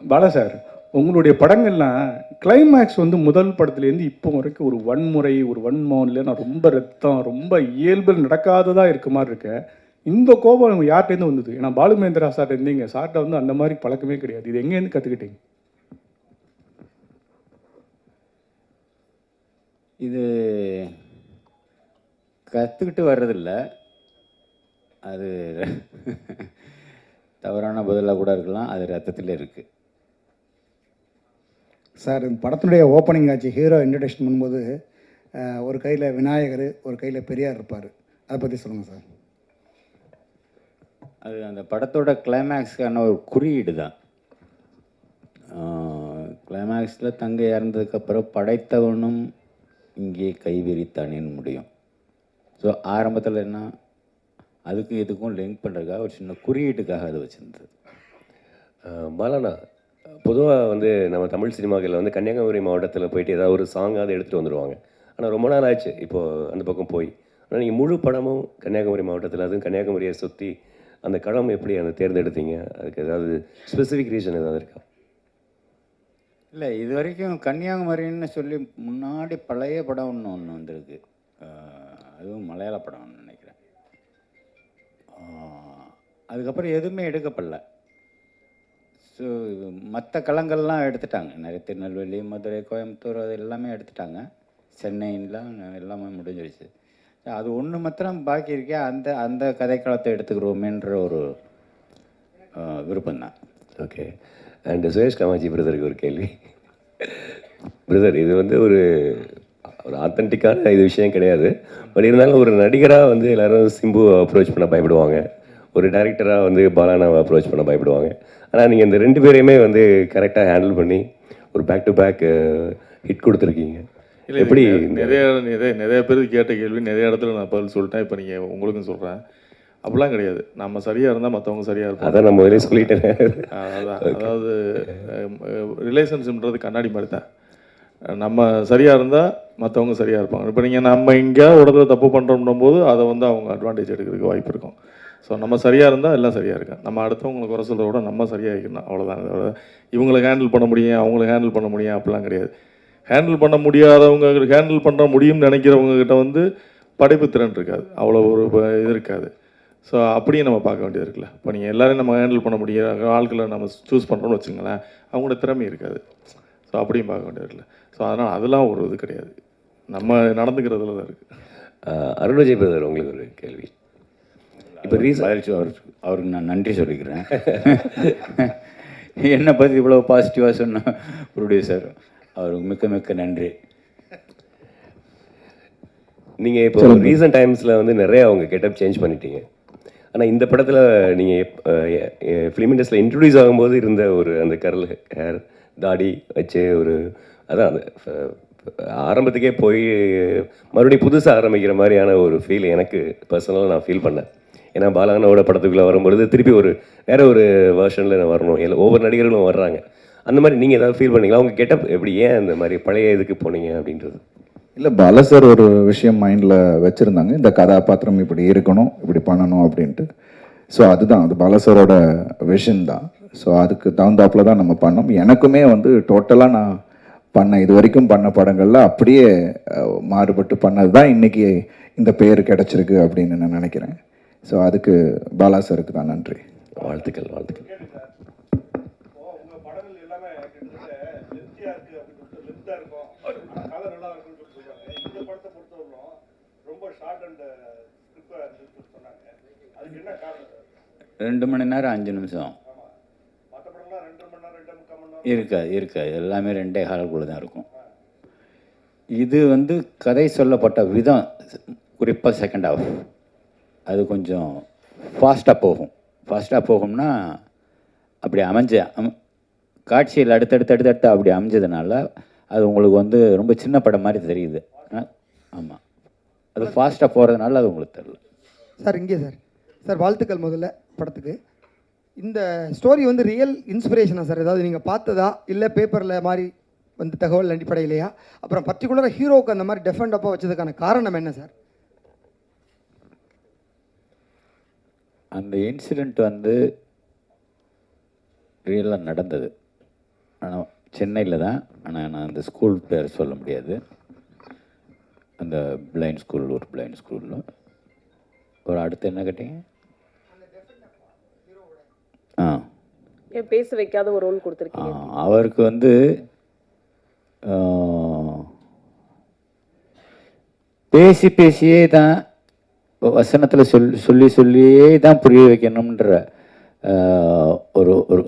Bala sir உங்களுடைய படங்கள்லாம் climax வந்து முதல் படத்துலேருந்து இப்போ வரைக்கும் ஒரு வன்முறை ஒரு வன்மம்ல நான் ரொம்ப ரத்தம் ரொம்ப இயல்பில் நடக்காததாக இருக்க மாதிரி இருக்கேன் இந்த கோபம் யார்கிட்டேருந்து வந்தது? ஏன்னா பாலுமேந்திரா சார் இருந்தீங்க சார்ட்ட வந்து அந்த மாதிரி பழக்கமே கிடையாது. இது எங்கேருந்து கற்றுக்கிட்டீங்க இது கற்றுக்கிட்டு வர்றதில்ல. அது தவறான பதிலாக கூட இருக்கலாம். அது ரத்தத்தில் இருக்குது சார் இந்த படத்தினுடைய ஓப்பனிங் ஆச்சு ஹீரோ இன்ட்ரடக்ஷன் பண்ணும்போது ஒரு கையில் விநாயகர் ஒரு கையில் பெரியார் இருப்பார். அதை பற்றி சொல்லுங்கள் சார். அது அந்த படத்தோட கிளைமேக்ஸ்க்கான ஒரு குறியீடு தான். கிளைமேக்ஸில் தங்க இறந்ததுக்கப்புறம் படைத்தவனும் இங்கே கைவிரித்தானேன்னு முடியும். ஸோ ஆரம்பத்தில் என்ன அதுக்கும் இதுக்கும் லிங்க் பண்ணுறதுக்காக ஒரு சின்ன குறியீட்டுக்காக அது வச்சுருந்தது. பாலாண்ணா பொதுவாக வந்து நம்ம தமிழ் சினிமாக்களில் வந்து கன்னியாகுமரி மாவட்டத்தில் போயிட்டு ஏதாவது ஒரு சாங்காவது எடுத்துகிட்டு வந்துடுவாங்க ஆனால் ரொம்ப நாள் ஆச்சு. இப்போது அந்த பக்கம் போய். ஆனால் நீங்கள் முழு படமும் கன்னியாகுமரி மாவட்டத்தில் அதுவும் கன்னியாகுமரியை சுற்றி அந்த களம் எப்படி அந்த தேர்ந்தெடுத்தீங்க? அதுக்கு ஏதாவது ஸ்பெசிஃபிக் ரீசன் ஏதாவது இருக்கா? இல்லை இது வரைக்கும் கன்னியாகுமரின்னு சொல்லி முன்னாடி பழைய படம் ஒன்று ஒன்று வந்திருக்கு. அதுவும் மலையாள படம்னு நினைக்கிறேன். அதுக்கப்புறம் எதுவுமே எடுக்கப்படல. ஸோ மற்ற களங்கள்லாம் எடுத்துட்டாங்க. நிறைய திருநெல்வேலி மதுரை கோயம்புத்தூர் அது எல்லாமே எடுத்துட்டாங்க. சென்னைலாம் எல்லாமே முடிஞ்சிருச்சு. அது ஒன்று மாத்திரம் பாக்கி இருக்கே அந்த அந்த கதைக்களத்தை எடுத்துக்கிறோமேன்ற ஒரு விருப்பம் தான் ஓகே. அண்ட் சுரேஷ் காமாஜி பிரதருக்கு ஒரு கேள்வி. பிரதர் இது வந்து ஒரு ஒரு ஆத்தென்டிக்கான இது விஷயம் கிடையாது. பட் இருந்தாலும் ஒரு நடிகராக வந்து எல்லாரும் சிம்பு அப்ரோச் பண்ண பயப்படுவாங்க. ஒரு டைரக்டராக வந்து பாலானாவை அப்ரோச் பண்ண பயப்படுவாங்க. ஆனால் நீங்கள் இந்த ரெண்டு பேரையுமே வந்து கரெக்டாக ஹேண்டில் பண்ணி ஒரு பேக் டு பேக் ஹிட் கொடுத்துருக்கீங்க. இல்லை எப்படி நிறைய நிறைய நிறைய பேருக்கு கேட்ட கேள்வி நிறைய இடத்துல நான் பதில் சொல்லிட்டேன். இப்போ நீங்கள் உங்களுக்கும் சொல்கிறேன் அப்படிலாம் கிடையாது. நம்ம சரியாக இருந்தால் மற்றவங்க சரியாக இருப்பாங்க. அதான் நான் முதலே சொல்லிட்டேன். அதான். அதாவது ரிலேஷன்ஷிப்ன்றது கண்ணாடி மாதிரி தான். நம்ம சரியாக இருந்தால் மற்றவங்க சரியாக இருப்பாங்க. இப்போ நீங்கள் நம்ம எங்கேயாவது ஒரு இடத்துல தப்பு பண்ணுறோம்னும் போது அதை வந்து அவங்க அட்வான்டேஜ் எடுக்கிறதுக்கு வாய்ப்பு இருக்கும். ஸோ நம்ம சரியாக இருந்தால் எல்லாம் சரியாக இருக்கும் நம்ம அடுத்தவங்களை குறை சொல்கிறத விட நம்ம சரியாக இருக்கணும். அவ்வளோதான் அதோட இவங்களை ஹேண்டில் பண்ண முடியும் அவங்கள ஹேண்டில் பண்ண முடியும் அப்படிலாம் கிடையாது. ஹேண்டில் பண்ண முடியாதவங்க ஹேண்டில் பண்ண முடியும்னு நினைக்கிறவங்க கிட்ட வந்து படைப்பு திறன் இருக்காது. அவ்வளோ ஒரு இது இருக்காது. ஸோ அப்படியும் நம்ம பார்க்க வேண்டியது இருக்குல்ல. இப்போ நீங்கள் எல்லோரையும் நம்ம ஹேண்டில் பண்ண முடியாத ஆட்களை நம்ம சூஸ் பண்ணுறோம்னு வச்சுங்களேன் அவங்களோட திறமை இருக்காது. ஸோ அப்படியும் பார்க்க வேண்டியது இருக்குல்ல. ஸோ அதனால் அதெல்லாம் ஒரு இது கிடையாது. நம்ம நடந்துக்கிறதுல தான் இருக்குது அஹ் அருண் பிரதர் உங்களுக்கு ஒரு கேள்வி. இப்போ ரீசன் பதில் சொ- அவருக்கு அவருக்கு நான் நன்றி சொல்லிக்கிறேன். என்னை பற்றி இவ்வளோ பாசிட்டிவாக சொன்ன ப்ரொடியூசர் அவருக்கு மிக்க மிக்க நன்றி. நீங்கள் இப்போ ரீசன்ட் டைம்ஸில் வந்து நிறைய அவங்க கெட்டப் சேஞ்ச் பண்ணிட்டீங்க. ஆனால் இந்த படத்தில் நீங்கள் ஃபிலிம் இண்டஸ்ட்ரியில் இன்ட்ரடியூஸ் ஆகும்போது இருந்த ஒரு அந்த கரல் ஹேர் தாடி வச்சு ஒரு அதான் அந்த ஆரம்பத்துக்கே போய் மறுபடியும் புதுசாக ஆரம்பிக்கிற மாதிரியான ஒரு ஃபீல் எனக்கு பர்சனலாக நான் ஃபீல் பண்ணேன். ஏன்னா பாலானோட படத்துக்குள்ளே வரும்பொழுது திருப்பி ஒரு வேற ஒரு வேர்ஷனில் நான் வரணும். எல்லா ஒவ்வொரு நடிகர்களும் வர்றாங்க. அந்த மாதிரி நீங்கள் ஏதாவது ஃபீல் பண்ணீங்களா? அவங்க கெட்டப் எப்படி? ஏன் அந்த மாதிரி பழைய இதுக்கு போனீங்க அப்படின்றது? இல்லை பால சார் ஒரு விஷயம் மைண்டில் வச்சுருந்தாங்க. இந்த கதாபாத்திரம் இப்படி இருக்கணும் இப்படி பண்ணணும் அப்படின்ட்டு. ஸோ அதுதான். அது பால சாரோட விஷன் தான். ஸோ அதுக்கு தகுந்தாப்பில் தான் நம்ம பண்ணோம். எனக்குமே வந்து டோட்டலாக நான் பண்ண இது வரைக்கும் பண்ண படங்களில் அப்படியே மாறுபட்டு பண்ணது தான் இன்றைக்கி இந்த பேர் கிடச்சிருக்கு அப்படின்னு நான் நினைக்கிறேன். ஸோ அதுக்கு பாலா சாருக்கு தான் நன்றி. வாழ்த்துக்கள் வாழ்த்துக்கள். உங்க படங்கள் எல்லாமே கிட்டத்தட்ட லென்த்தியா இருக்கு அப்படின்னு சொல்லிட்டு லென்த்தா இருக்கும் கதை நல்லா இருக்குன்னு சொல்லி சொல்றாங்க இந்த படத்தை பொறுத்தவரைக்கும் ரொம்ப ஷார்ட் அண்ட் ஸ்கிரிப்டா இருந்துச்சு சொன்னாங்க அதுக்கு என்ன காரணம் சார் ரெண்டு மணி நேரம் அஞ்சு நிமிஷம். இருக்காது இருக்காது எல்லாமே ரெண்டே காலுக்குள்ள தான் இருக்கும். இது வந்து கதை சொல்லப்பட்ட விதம் குறிப்பாக செகண்ட் ஹாஃப் அது கொஞ்சம் ஃபாஸ்ட்டாக போகும். ஃபாஸ்ட்டாக போகும்னா அப்படி அமைஞ்ச அம் காட்சியில் அடுத்தடுத்து அடுத்தடுத்து அப்படி அமைஞ்சதுனால அது உங்களுக்கு வந்து ரொம்ப சின்ன படம் மாதிரி தெரியுது. ஆமாம் அது ஃபாஸ்ட்டாக போகிறதுனால அது உங்களுக்கு தெரியல. சார் இங்கே சார். சார் வாழ்த்துக்கள் முதல்ல படத்துக்கு. இந்த ஸ்டோரி வந்து ரியல் இன்ஸ்பிரேஷனா சார். ஏதாவது நீங்கள் பார்த்ததா? இல்லை பேப்பரில் மாதிரி வந்து தகவல் அடிப்படையிலையா? அப்புறம் பர்டிகுலராக ஹீரோவுக்கு அந்த மாதிரி டெஃபெண்டப்பாக வச்சதுக்கான காரணம் என்ன சார்? அந்த இன்சிடெண்ட் வந்து ரியலாக நடந்தது. ஆனால் சென்னையில் தான். ஆனால் நான் அந்த ஸ்கூல் பேர் சொல்ல முடியாது. அந்த பிளைண்ட் ஸ்கூல் ஒரு பிளைண்ட் ஸ்கூலில் ஒரு அடுத்து என்ன கேட்டீங்க? ஆ. பேச வைக்காத ஒரு ரோல் கொடுத்துருக்கீங்க? அவருக்கு வந்து பேசி பேசியே தான் வசனத்தில் சொல் சொல்லி சொல்லியே தான் புரிய வைக்கணுன்ற ஒரு ஒரு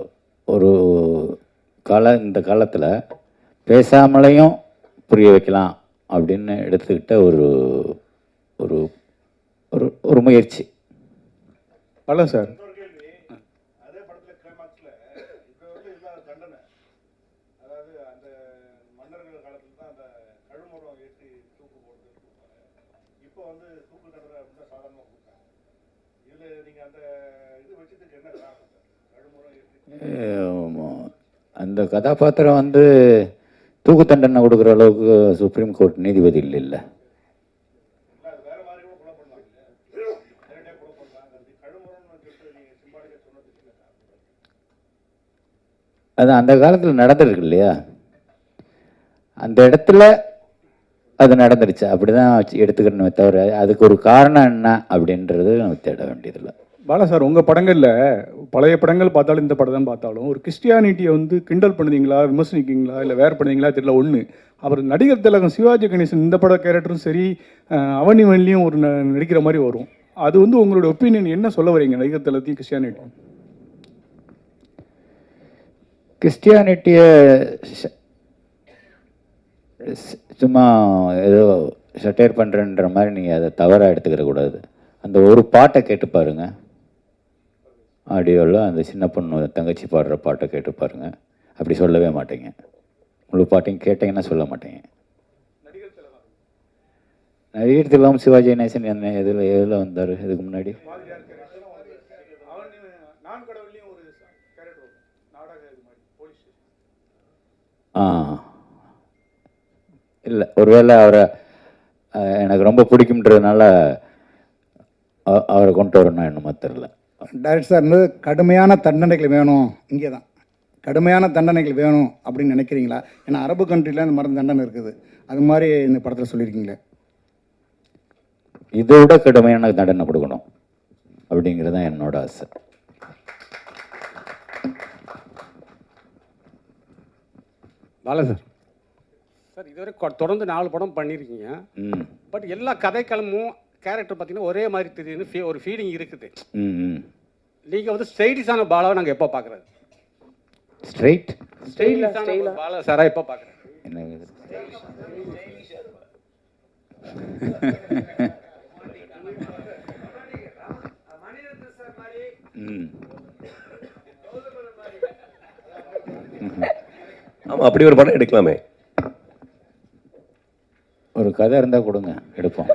ஒரு கால இந்த காலத்தில் பேசாமலையும் புரிய வைக்கலாம் அப்படின்னு எடுத்துக்கிட்ட ஒரு ஒரு ஒரு ஒரு முயற்சி. பழம் சார். அந்த கதாபாத்திரம் வந்து தூக்கு தண்டனை கொடுக்குற அளவுக்கு சுப்ரீம் கோர்ட் நீதிபதி இல்லைல்ல அது அந்த காலத்தில் நடந்திருக்கு இல்லையா? அந்த இடத்துல அது நடந்துருச்சு. அப்படி தான் எடுத்துக்கணுமே தவிர அதுக்கு ஒரு காரணம் என்ன அப்படின்றது நம்ம தேட வேண்டியதில்லை. பாலா சார் உங்கள் படங்களில் பழைய படங்கள் பார்த்தாலும் இந்த படம் தான் பார்த்தாலும் ஒரு கிறிஸ்டியானிட்டியை வந்து கிண்டல் பண்ணுதீங்களா விமர்சனிக்கிங்களா இல்லை வேறு பண்ணுவீங்களா தெரியல ஒன்று அப்புறம் நடிகர் திலகம் சிவாஜி கணேசன் இந்த பட கேரக்டரும் சரி அவனி வள்ளியும் ஒரு ந- நடிக்கிற மாதிரி வரும். அது வந்து உங்களோட ஒப்பீனியன் என்ன சொல்ல வரீங்க நடிகர் திலகத்தையும் கிறிஸ்டியானிட்டி கிறிஸ்டியானிட்டியை சும்மா ஏதோ சட்டையர் பண்ணுறன்ற மாதிரி நீங்கள் அதை தவறாக எடுத்துக்கிற கூடாது அந்த ஒரு பாட்டை கேட்டு பாருங்கள் ஆடியோவில் அந்த சின்ன பொண்ணு தங்கச்சி பாடுற பாட்டை கேட்டு பாருங்கள் அப்படி சொல்லவே மாட்டேங்க. முழு பாட்டையும் கேட்டிங்கன்னா சொல்ல மாட்டேங்க. நடிகர் திலகம் சிவாஜி கணேசன் என்ன எதில் எதில் வந்தார்? இதுக்கு முன்னாடி? ஆ. இல்லை ஒருவேளை அவரை எனக்கு ரொம்ப பிடிக்கும்ன்றதுனால அவரை கொண்டு வரணும் என்னமோ தெரில டைரக்டர் சார் வந்து கடுமையான தண்டனைகள் வேணும். இங்கே தான் கடுமையான தண்டனைகள் வேணும் அப்படின்னு நினைக்கிறீங்களா? ஏன்னா அரபு கண்ட்ரியில் இந்த மாதிரி தண்டனை இருக்குது. அது மாதிரி இந்த படத்தில் சொல்லியிருக்கீங்களே. இதை விட கடுமையான தண்டனை கொடுக்கணும். அப்படிங்கிறது தான் என்னோட ஆசை. பாலா சார். சார் இதுவரை கொ- தொடர்ந்து நாலு படம் பண்ணியிருக்கீங்க. பட் எல்லா கதைக்களமும் கேரக்டர் பார்த்தீங்கன்னா ஒரே மாதிரி தெரியுதுன்னு ஒரு ஃபீலிங் இருக்குது. ம் ம். நீங்கள் வந்து ஸ்டைலிஷான பாலாவை நாங்கள் எப்போ பார்க்குறது? ஸ்ட்ரைட்? ஸ்டைலிஷான பாலா சாரா எப்போ பார்க்குறது? என்ன இது? ம். ஆமாம் அப்படி ஒரு படம் எடுக்கலாமே. ஒரு கதை இருந்தால் கொடுங்க எடுப்போம்.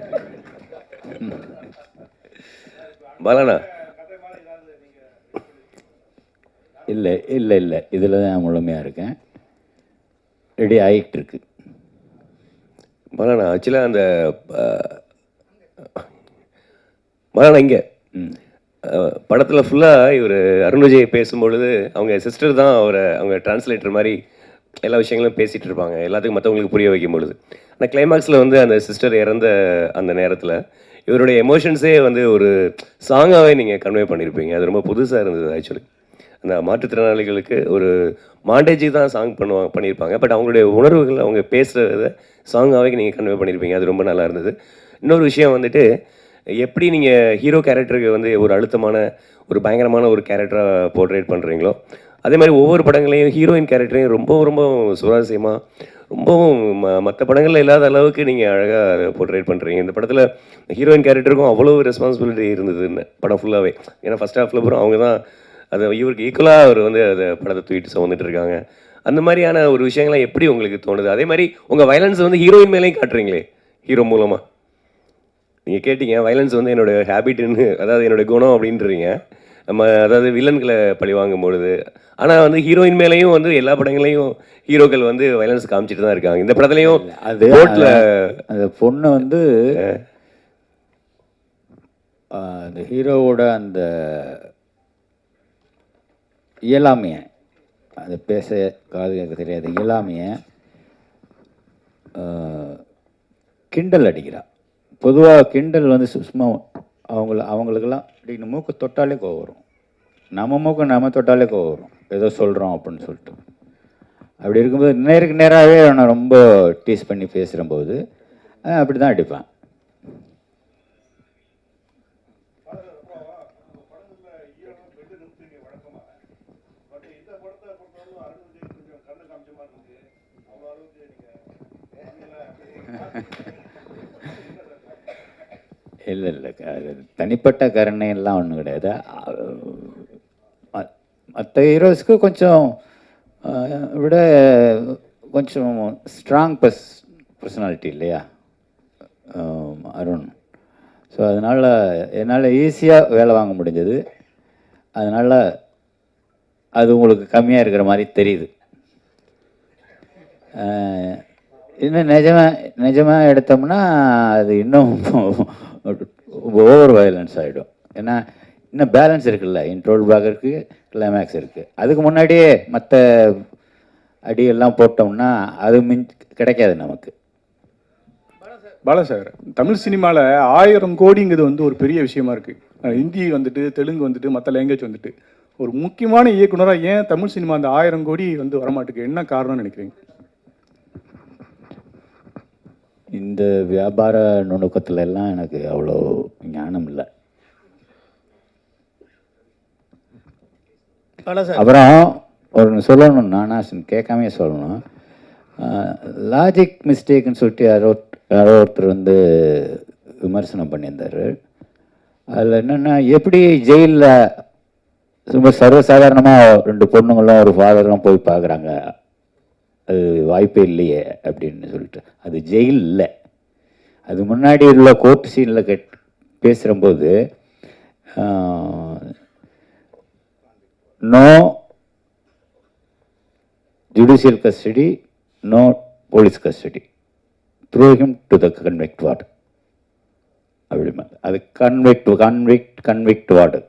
பாலாண்ணா. இல்லை இல்லை இல்லை. இதில் தான் முழுமையாக இருக்கேன். ரெடி ஆகிட்டு இருக்கு பாலாண்ணா ஆக்சுவலாக அந்த பாலாண்ணா இங்கே. படத்தில் ஃபுல்லாக இவர் அருண் விஜய் பேசும்பொழுது அவங்க சிஸ்டர் தான் அவரை அவங்க டிரான்ஸ்லேட்டர் மாதிரி எல்லா விஷயங்களும் பேசிகிட்டு இருப்பாங்க. எல்லாத்துக்கும் மற்றவங்களுக்கு புரிய வைக்கும் பொழுது ஆனால் கிளைமாக்ஸில் வந்து அந்த சிஸ்டர் இறந்த அந்த நேரத்தில் இவருடைய எமோஷன்ஸே வந்து ஒரு சாங்காகவே நீங்கள் கன்வே பண்ணியிருப்பீங்க அது ரொம்ப புதுசாக இருந்தது ஆக்சுவலி அந்த மாற்றுத்திறனாளிகளுக்கு ஒரு மாண்டேஜி தான் சாங் பண்ணுவாங்க பண்ணியிருப்பாங்க பட் அவங்களுடைய உணர்வுகள் அவங்க பேசுகிறத சாங்காகவே நீங்கள் கன்வே பண்ணியிருப்பீங்க அது ரொம்ப நல்லா இருந்தது. இன்னொரு விஷயம் வந்துட்டு எப்படி நீங்கள் ஹீரோ கேரக்டருக்கு வந்து ஒரு அழுத்தமான ஒரு பயங்கரமான ஒரு கேரக்டராக போர்ட்ரேட் பண்ணுறீங்களோ அதே மாதிரி ஒவ்வொரு படங்களையும் ஹீரோயின் கேரக்டரையும் ரொம்ப ரொம்ப சுவாரஸ்யமாக ரொம்பவும் ம மற்ற படங்களில் இல்லாத அளவுக்கு நீங்கள் அழகாக போர்ட்ரேட் பண்ணுறீங்க இந்த படத்தில் ஹீரோயின் கேரக்டருக்கும் அவ்வளோ ரெஸ்பான்சிபிலிட்டி இருந்ததுன்னு படம் ஃபுல்லாகவே ஏன்னா ஃபஸ்ட் ஹாஃபில் அப்புறம் அவங்க தான் அதை இவருக்கு ஈக்குவலாக அவர் வந்து அதை படத்தை தூக்கிட்டு சுமந்துட்டு இருக்காங்க. அந்த மாதிரியான ஒரு விஷயங்கள்லாம் எப்படி உங்களுக்கு தோணுது? அதே மாதிரி உங்கள் வயலன்ஸ் வந்து ஹீரோயின் மேலேயும் காட்டுறீங்களே ஹீரோ மூலமாக நீங்கள் கேட்டீங்க வயலன்ஸ் வந்து என்னோட ஹேபிட்னு அதாவது என்னோட குணம் அப்படின்றீங்க. நம்ம அதாவது வில்லன்களை பழி வாங்கும் பொழுது ஆனால் வந்து ஹீரோயின் மேலேயும் வந்து எல்லா படங்களையும் ஹீரோக்கள் வந்து வயலன்ஸ் காமிச்சிட்டு தான் இருக்காங்க. இந்த படத்துலையும் அது கோர்ட்டில் அந்த பொண்ணு வந்து அந்த ஹீரோவோட அந்த இயலாமையை அது பேச காது கேட்க தெரியாத இயலாமையை கிண்டல் அடிக்கிறா. பொதுவாக கிண்டல் வந்து சும்மா அவங்கள அவங்களுக்கெல்லாம் அப்படின்னு மூக்கு தொட்டாலே கோவம் வரும். நம்ம மூக்கு நம்ம தொட்டாலே கோவம் வரும். ஏதோ சொல்கிறோம் அப்படின்னு சொல்லிட்டு. அப்படி இருக்கும்போது நேருக்கு நேராகவே நான் ரொம்ப டீஸ் பண்ணி பேசுகிறம்போது அப்படி தான் அடிப்பேன். இல்லை இல்லை. அது தனிப்பட்ட கருணையெல்லாம் ஒன்றும் கிடையாது. மற்ற ஹீரோஸ்க்கு கொஞ்சம் விட கொஞ்சம் ஸ்ட்ராங் பர்ஸ் பர்சனாலிட்டி இல்லையா? அருண். ஸோ அதனால் என்னால் ஈஸியாக வேலை வாங்க முடிஞ்சது. அதனால் அது உங்களுக்கு கம்மியாக இருக்கிற மாதிரி தெரியுது. இன்னும் நிஜமா நிஜமாக எடுத்தோம்னா அது இன்னும் ஓவர் வயலன்ஸ் ஆகிடும் ஏன்னா இன்னும் பேலன்ஸ் இருக்குல்ல. இன்ட்ரோல் பிளாக் இருக்குது கிளைமேக்ஸ் இருக்குது அதுக்கு முன்னாடியே மற்ற அடியெல்லாம் போட்டோம்னா அது மின் கிடைக்காது நமக்கு. பாலா சார் தமிழ் சினிமாவில் ஆயிரம் கோடிங்கிறது வந்து ஒரு பெரிய விஷயமா இருக்குது ஹிந்தி வந்துட்டு தெலுங்கு வந்துட்டு மற்ற லாங்குவேஜ் வந்துட்டு. ஒரு முக்கியமான இயக்குனராக ஏன் தமிழ் சினிமா அந்த ஆயிரம் கோடி வந்து வரமாட்டேங்குது? என்ன காரணம்னு நினைக்கிறீங்க? இந்த வியாபார நுணுக்கத்துல எல்லாம் எனக்கு அவ்வளோ ஞானம் இல்லை. அப்புறம் ஒரு சொல்லணும் நானா கேட்காமே சொல்லணும். லாஜிக் மிஸ்டேக்னு சொல்லிட்டு யாரோ யாரோ ஒருத்தர் வந்து விமர்சனம் பண்ணியிருந்தார். அதில் என்னென்னா எப்படி ஜெயிலில் ரொம்ப சர்வசாதாரணமாக ரெண்டு பொண்ணுங்களும் ஒரு ஃபாதரும் போய் பார்க்குறாங்க அது வாய்ப்பே இல்லையே அப்படின்னு சொல்லிட்டு. அது ஜெயில் இல்லை. அது முன்னாடி உள்ள கோர்ட் சீனில் cut பேசுகிறம்போது no judicial custody no police custody through him to the convict ward அப்படிமா அது கன்வெக்ட் கன்வெக்ட் கன்வெக்ட் வார்டு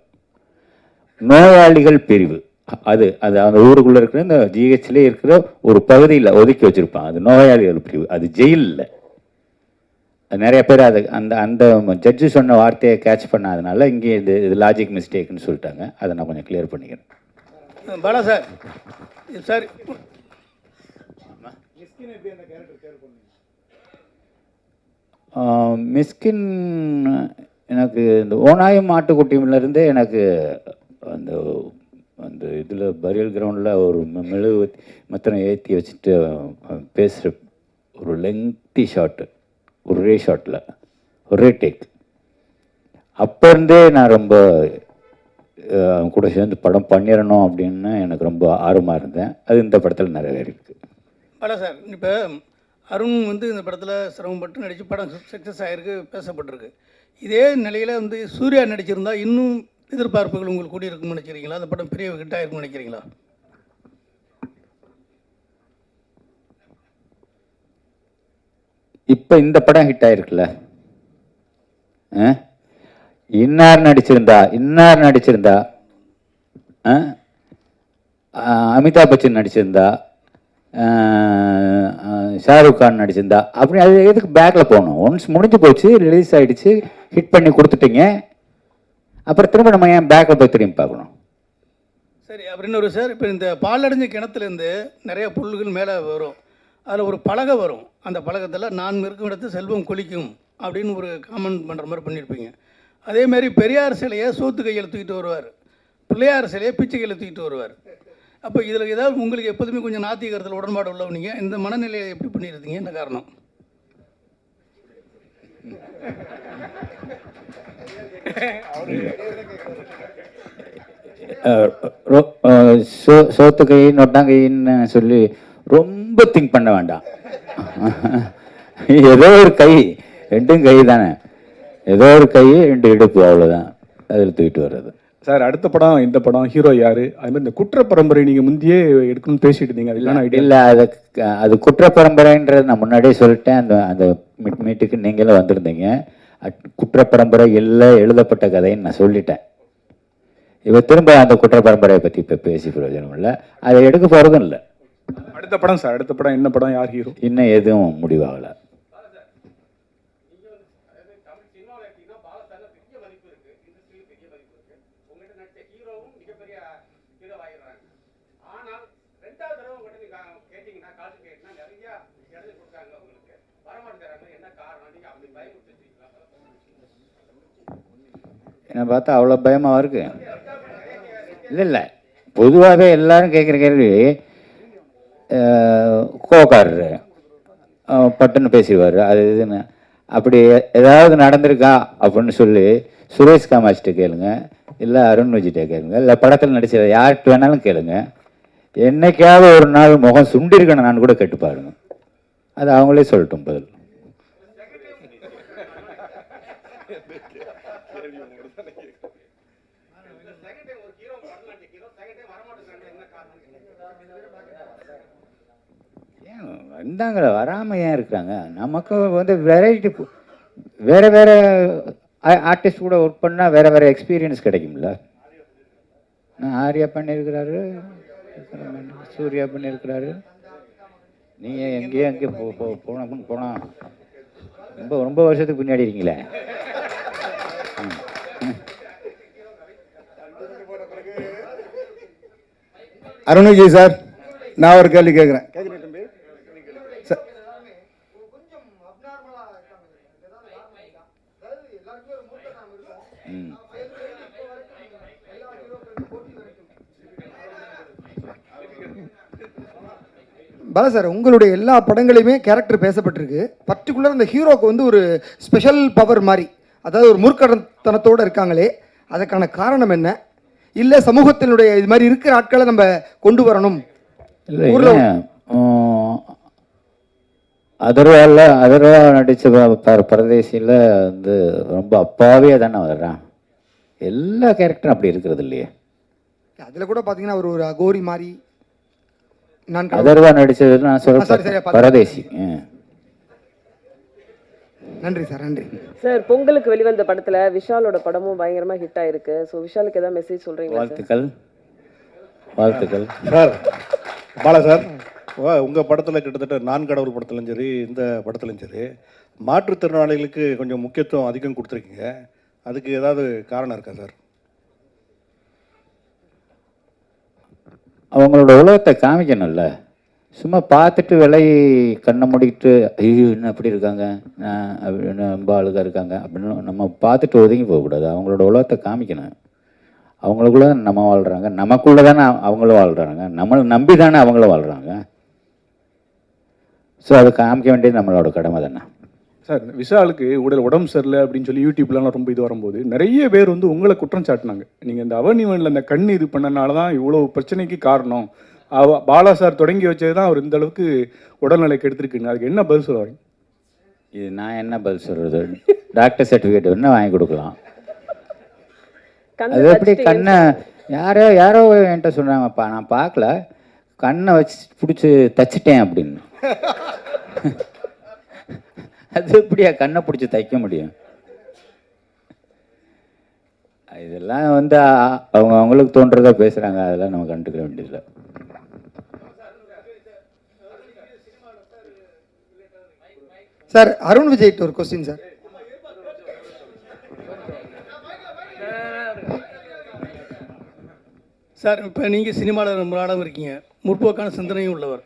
நோயாளிகள் பிரிவு. அது அது அந்த ஊருக்குள்ளே இருக்கிற இந்த ஜிஹெச்லேயே இருக்கிற ஒரு பகுதியில் ஒதுக்கி வச்சுருப்பான் அது நோயாளிகள் பிரிவு. அது ஜெயில் இல்லை அது நிறைய பேர் அது அந்த அந்த ஜட்ஜு சொன்ன வார்த்தையை கேட்ச் பண்ணாதனால இங்கே இது இது லாஜிக் மிஸ்டேக்னு சொல்லிட்டாங்க. அதை நான் கொஞ்சம் கிளியர் பண்ணிக்கிறேன். பாலா சார். சார். மிஸ்கின் எனக்கு இந்த ஓனாயும் மாட்டுக்குட்டியிலேருந்தே எனக்கு அந்த அந்த இதில் பரியல் கிரவுண்டில் ஒரு மெ- மெழுகு மத்தனை ஏற்றி வச்சுட்டு பேசுகிற ஒரு லெங்க்தி ஷாட்டு ஒரே ஷாட்டில் ஒரே டேக் அப்போ இருந்தே நான் ரொம்ப அவங்க கூட சேர்ந்து படம் பண்ணிடணும் அப்படின்னு எனக்கு ரொம்ப ஆர்வமாக இருந்தேன். அது இந்த படத்தில் நிறைவேறியிருக்கு. பல சார் இப்போ அருண் வந்து இந்த படத்தில் சிரமப்பட்டு நடித்து படம் சக்ஸஸ் ஆகிருக்கு பேசப்பட்டிருக்கு. இதே நிலையில் வந்து சூர்யா நடிச்சிருந்தா இன்னும் எதிர்பார்ப்புகள் உங்களுக்கு கூடி இருக்கும்னு நினைக்கிறீங்களா? அந்த படம் பெரிய ஹிட் ஆயிருக்கும்னு நினைக்கிறீங்களா? இப்போ இந்த படம் ஹிட் ஆயிருக்குல்ல? ஆ? இன்னார் நடிச்சிருந்தா இன்னார் நடிச்சிருந்தா ஆ? அமிதாப் பச்சன் நடிச்சிருந்தா ஷாருக் கான் நடிச்சிருந்தா அப்படி அது எதுக்கு பேக்கில் போகணும்? ஒன்ஸ் முடிஞ்சு போச்சு ரிலீஸ் ஆகிடுச்சு ஹிட் பண்ணி கொடுத்துட்டீங்க. அப்புறம் திரும்ப நம்ம ஏன் பேக்கை போய் திரும்பி பார்க்கணும்? சரி அப்படின்னு ஒரு சார் இப்போ இந்த பாலடைஞ்ச கிணத்துலேருந்து நிறைய புல்லுகள் மேலே வரும். அதில் ஒரு பலகை வரும். அந்த பலகத்தில் நான் இருக்கும் இடத்து செல்வம் கொலிக்கும் அப்படின்னு ஒரு காமெண்ட் பண்ணுற மாதிரி பண்ணியிருப்பீங்க அதேமாரி பெரியார் சிலையை சோத்து கையில் தூக்கிட்டு வருவார். பிள்ளையார் சிலையை பிச்சை கையில் தூக்கிட்டு வருவார். அப்போ இதில் ஏதாவது உங்களுக்கு எப்போதுமே கொஞ்சம் நாத்திகரத்தில் உடன்பாடு உள்ளவங்க இந்த மனநிலையை எப்படி பண்ணியிருந்தீங்க என்ன காரணம்? சோத்து கை நொட்டாங்கைன்னு சொல்லி ரொம்ப திங்க் பண்ண வேண்டாம். ஏதோ ஒரு கை ரெண்டும் கை தானே ஏதோ ஒரு கை ரெண்டு இடுப்பு அவ்வளோதான் அதில் தூக்கிட்டு வர்றது. சார் அடுத்த படம் இந்த படம் ஹீரோ யாரு? அது மாதிரி இந்த குற்ற பரம்பரை நீங்க முந்தையே எடுக்கணும்னு பேசிட்டு இருந்தீங்க அதுக்கான ஐடியா இல்லை அது அது குற்ற பரம்பரைன்றது நான் முன்னாடியே சொல்லிட்டேன். அந்த அந்த மீட் மீட்டுக்கு நீங்களும் வந்திருந்தீங்க. அட்- குற்ற பரம்பரை எல்லாம் எழுதப்பட்ட கதைன்னு நான் சொல்லிட்டேன். இவ திரும்ப அந்த குற்ற பரம்பரையை பற்றி இப்போ பேசி பிரயோஜனம் இல்லை. அதை எடுக்க போகிறதும் இல்லை. அடுத்த படம் சார் அடுத்த படம் என்ன படம் யார் ஹீரோ? இன்னும் எதுவும் முடிவாகலை. என்னை பார்த்தா அவ்வளோ பயமாக இருக்கு? இல்லை இல்லை. பொதுவாகவே எல்லாரும் கேட்குற கேள்வி அஹ், பட்டுன்னு பேசிடுவார் அது இதுன்னு. அப்படி ஏதாவது நடந்திருக்கா அப்படின்னு சொல்லி சுரேஷ் காமாட்சிட்ட கேளுங்க இல்லை அருண் விஜிட்ட கேளுங்க இல்லை படத்தில் நடிச்ச யார்கிட்ட வேணாலும் கேளுங்க. என்னைக்காவது ஒரு நாள் முகம் சுண்டிருக்கணும் நான் கூட கேட்டு பாருங்க அது அவங்களே சொல்லட்டும் பதில் ஏன் வந்தாங்களே வராமல் ஏன் இருக்காங்க நமக்கு வந்து வெரைட்டி வேறு வேறு ஆர்டிஸ்ட் கூட ஒர்க் பண்ணால் வேறு வேறு எக்ஸ்பீரியன்ஸ் கிடைக்கும்ல. நான் ஆர்யா பண்ணியிருக்கிறாரு சூர்யா பண்ணியிருக்கிறாரு நீங்கள் எங்கேயோ எங்கே போ போ போனோம்னு போனால் ரொம்ப ரொம்ப வருஷத்துக்கு பின்னாடி இருக்கீங்களே. அருண் விஜய் சார் நான் ஒரு கேள்வி கேட்குறேன் பாலா சார் உங்களுடைய எல்லா படங்களையுமே கேரக்டர் பேசப்பட்டிருக்கு. பர்டிகுலர் அந்த ஹீரோக்கு வந்து ஒரு ஸ்பெஷல் பவர் மாதிரி அதாவது ஒரு முற்கடத்தனத்தோடு இருக்காங்களே அதுக்கான காரணம் என்ன? இல்லை சமூகத்தினுடைய இது மாதிரி இருக்கிற ஆட்களை நம்ம கொண்டு வரணும். ஊர்ல அதர்வாவில் அதர்வா நடித்த பரதேசியில் வந்து ரொம்ப அப்பாவியாக தானே வர்றான் எல்லா கேரக்டரும் அப்படி இருக்கிறது இல்லையே. அதில் கூட பார்த்தீங்கன்னா ஒரு ஒரு அகோரி மாதிரி நான். அதர்வா நடித்தது நான் பார்த்து- பரதேசி. நன்றி சார் நன்றி. சார் பொங்கலுக்கு வெளிவந்த படத்துல விஷாலோட படமும் பயங்கரமா ஹிட் ஆயிருக்கு. ஸோ விஷாலுக்கு ஏதாவது மெசேஜ் சொல்றீங்களா சார்? வாழ்த்துக்கள். வாழ்த்துக்கள். சார் பாலா சார் உங்கள் படத்தில் கிட்டத்தட்ட நான் கடவுள் படத்துலையும் சரி இந்த படத்துலையும் சரி மாற்றுத்திறனாளிகளுக்கு கொஞ்சம் முக்கியத்துவம் அதிகம் கொடுத்துருக்கீங்க. அதுக்கு ஏதாவது காரணம் இருக்கா சார்? அவங்களோட உலகத்தை காமிக்கணும்ல. சும்மா பார்த்துட்டு விலை கண்ணை மூடிக்கிட்டு ஐயோ என்ன அப்படி இருக்காங்க? அப்படின்னு ரொம்ப அழுகா இருக்காங்க? அப்படின்னு நம்ம பார்த்துட்டு ஒதுங்கி போகக்கூடாது. அவங்களோட உலகத்தை காமிக்கணும். அவங்களுக்குள்ள நம்ம வாழ்கிறாங்க நமக்குள்ளே தானே அவங்களும் வாழ்கிறாங்க நம்மளை நம்பி தானே அவங்களும் வாழ்கிறாங்க ஸோ அதை காமிக்க வேண்டியது நம்மளோட கடமை தானே. சார் விஷாலுக்கு உடல் உடம்பு சரியில்லை அப்படின்னு சொல்லி யூடியூப்லாம் ரொம்ப இது வரும்போது நிறைய பேர் வந்து உங்களை குற்றம் சாட்டினாங்க. நீங்கள் இந்த அவனிவனில் அந்த கண் இது பண்ணனால தான் இவ்வளோ பிரச்சனைக்கு காரணம். அவ பாலா சார் தொடங்கி வச்சது தான் அவர் இந்த அளவுக்கு உடல்நிலை கெடுத்துருக்குன்னு அதுக்கு என்ன பதில் சொல்ல வரீங்க? இது நான் என்ன பதில் சொல்கிறது டாக்டர் சர்டிஃபிகேட் வேணால் வாங்கி கொடுக்கலாம். கண்ணை அது எப்படி கண்ணை யாரோ யாரோ என்கிட்ட சொன்னாங்கப்பா நான் பார்க்கல. கண்ணை வச்சு பிடிச்சி தச்சிட்டேன் அப்படின்னு. அது எப்படியா கண்ணை பிடிச்சி தைக்க முடியும்? இதெல்லாம் வந்து அவங்க அவங்களுக்கு தோன்றதை பேசுகிறாங்க அதெல்லாம் நம்ம கண்டுக்க வேண்டியதில்லை. சார் அருண் விஜய்ட்டு ஒரு கொஸ்டின் சார். சார் இப்போ நீங்கள் சினிமாவில் ரொம்ப நாளாக இருக்கீங்க. முற்போக்கான சிந்தனையும் உள்ளவர்.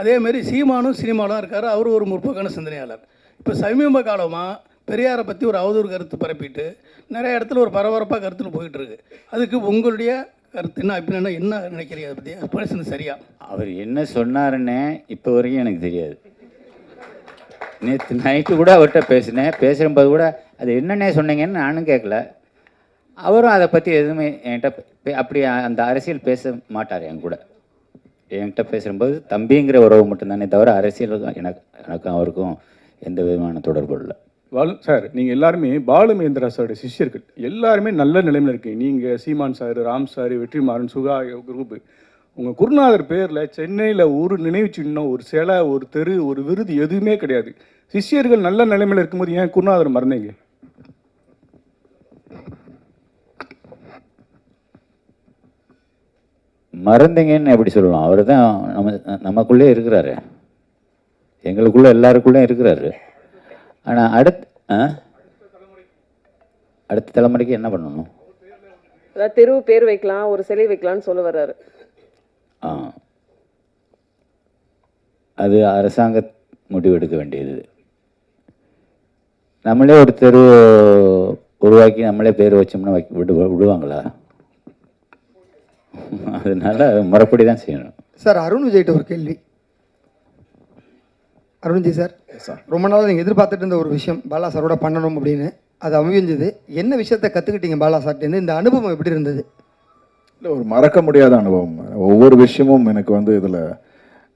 அதேமாரி சீமானும் சினிமாலாம் இருக்கார். அவரும் ஒரு முற்போக்கான சிந்தனையாளர். இப்போ சமீப காலமாக பெரியாரை பற்றி ஒரு அவதூறு கருத்து பரப்பிட்டு நிறைய இடத்துல ஒரு பரபரப்பாக கருத்துன்னு போயிட்டுருக்கு. அதுக்கு உங்களுடைய கருத்து என்ன அப்படின்னா என்ன நினைக்கிறீங்க? அதை பற்றி பேசுனது சரியா? அவர் என்ன சொன்னாருன்னு இப்போ வரைக்கும் எனக்கு தெரியாது. நேற்று நைட்டு கூட அவர்கிட்ட பேசினேன். பேசும்போது கூட அது என்னன்னே சொன்னீங்கன்னு நானும் கேட்கல அவரும் அதை பற்றி எதுவுமே என்கிட்ட அப்படி அந்த அரசியல் பேச மாட்டார் என் கூட. என்கிட்ட பேசும்போது தம்பிங்கிற உறவு மட்டும்தானே தவிர அரசியல் எனக்கு எனக்கும் அவருக்கும் எந்த விதமான தொடர்பு இல்லை. பாலு சார் நீங்கள் எல்லாருமே பாலுமேந்திரா சாரோட சிஷ்யர்கள். எல்லாருமே நல்ல நிலைமையில் இருக்கீங்க நீங்கள் Seeman sir Ram sir Vetrimaaran Suka group. உங்கள் குருநாதர் பேரில் சென்னையில் ஒரு நினைவு சின்னம் ஒரு சிலை ஒரு தெரு ஒரு விருது எதுவுமே கிடையாது. சிஷ்யர்கள் நல்ல நிலைமையில் இருக்கும்போது ஏன் குருநாதர் மறந்தீங்க? மறந்தீங்கன்னு எப்படி சொல்லலாம்? அவர் தான் நம்ம நமக்குள்ளே இருக்கிறாரு. எங்களுக்குள்ளே எல்லாருக்குள்ளேயும் இருக்கிறாரு. ஆனால் அடுத் ஆ? அடுத்த தலைமுறைக்கு என்ன பண்ணணும்? அதாவது தெருவு பேர் வைக்கலாம் ஒரு சிலை வைக்கலாம்னு சொல்ல வர்றாரு. ஆ. அது அரசாங்க முடிவெடுக்க வேண்டியது. நம்மளே ஒரு தெரு உருவாக்கி நம்மளே பேர் வச்சோம்னா வைக்க விடு விடுவாங்களா? அதனால முறைப்படி தான் செய்யணும். சார் அருண் விஜய்கிட்ட ஒரு கேள்வி. அருண் விஜய் சார் ரொம்ப நாளாக நீங்கள் எதிர்பார்த்துட்டு இருந்த ஒரு விஷயம் பாலா சாரோட பண்ணணும் அப்படின்னு. அது அமைஞ்சது. என்ன விஷயத்த கற்றுக்கிட்டீங்க பாலா சார்ட்டேருந்து இந்த அனுபவம் எப்படி இருந்தது? இல்லை ஒரு மறக்க முடியாத அனுபவம். ஒவ்வொரு விஷயமும் எனக்கு வந்து இதில்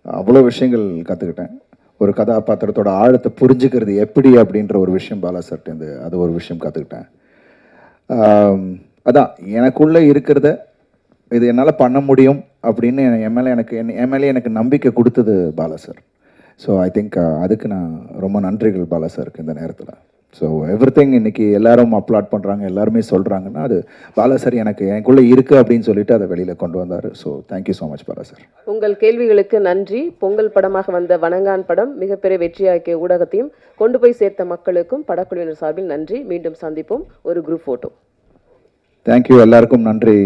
அவ்வளோ விஷயங்கள் கற்றுக்கிட்டேன் ஒரு கதாபாத்திரத்தோட ஆழத்தை புரிஞ்சுக்கிறது எப்படி அப்படின்ற ஒரு விஷயம் பாலா சார்ட்டேருந்து அது ஒரு விஷயம் கற்றுக்கிட்டேன் அதான் எனக்குள்ளே இருக்கிறத இது என்னால் பண்ண முடியும் அப்படின்னு என் மேலே எனக்கு என் என் மேலே எனக்கு நம்பிக்கை கொடுத்தது Bala sir so I think அதுக்கு நான் ரொம்ப நன்றிகள் பாலா சாருக்கு இந்த நேரத்தில். ஸோ எவ்ரி திங் இன்னைக்கு எல்லாரும் அப்லாட் பண்ணுறாங்க எல்லாருமே சொல்கிறாங்கன்னா அது பாலா சார் எனக்கு எனக்குள்ளே இருக்குது அப்படின்னு சொல்லிட்டு அதை வெளியில் கொண்டு வந்தார். So thank you so much Bala sir உங்கள் கேள்விகளுக்கு நன்றி. பொங்கல் படமாக வந்த வணங்கான் படம் மிகப்பெரிய வெற்றியாக்கிய ஊடகத்தையும் கொண்டு போய் சேர்த்த மக்களுக்கும் படக்குழுவினர் சார்பில் நன்றி. மீண்டும் சந்திப்போம். ஒரு குரூப் போட்டோ தேங்க்யூ எல்லாருக்கும் நன்றி.